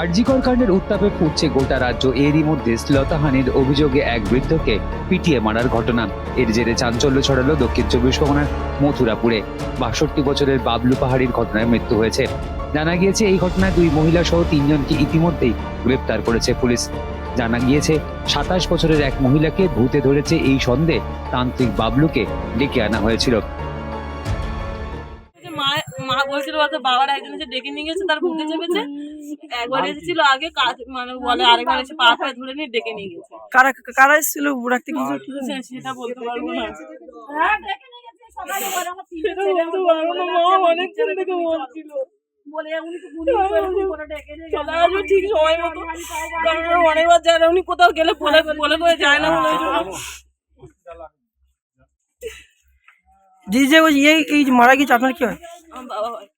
আরজিকর কাণ্ডের উত্তাপে ফুটছে গোটা রাজ্য। এরই মধ্যে শ্লতাহানির অভিযোগে এক বৃদ্ধকে পিটিয়ে মারার ঘটনা। এর জেরে চাঞ্চল্য ছড়ালো দক্ষিণ চব্বিশ পরগনার মথুরাপুরে। বাষট্টি বছরের বাবলু পাহাড়ির ঘটনায় মৃত্যু হয়েছে। জানা গিয়েছে, এই ঘটনায় দুই মহিলা সহ তিনজনকে ইতিমধ্যেই গ্রেপ্তার করেছে পুলিশ। জানা গিয়েছে, সাতাশ বছরের এক মহিলাকে ভূতে ধরেছে এই সন্দেহ তান্ত্রিক বাবলুকে ডেকে আনা হয়েছিল। মা বলছিল বাবার একজন ডেকে নিয়ে গেছে তার বুকে চেপেছে। একবার এসেছিল আগে কাজ মানে বলে আরেকবার এসে পা পায়ে ধরে নিয়ে ডেকে নিয়ে গেছে। কারা কারা এসেছিল রাখতে কিছু সেটা বলতে পারব না। হ্যাঁ, অনেকক্ষণ থেকে বলছিল অনেকবার যায় না উনি কোথাও গেলে বলে বলে করে যায় না। বলে ওই যে যে ওই এই এই মারা গেছে আপনার কি হয়? বাবা হয়।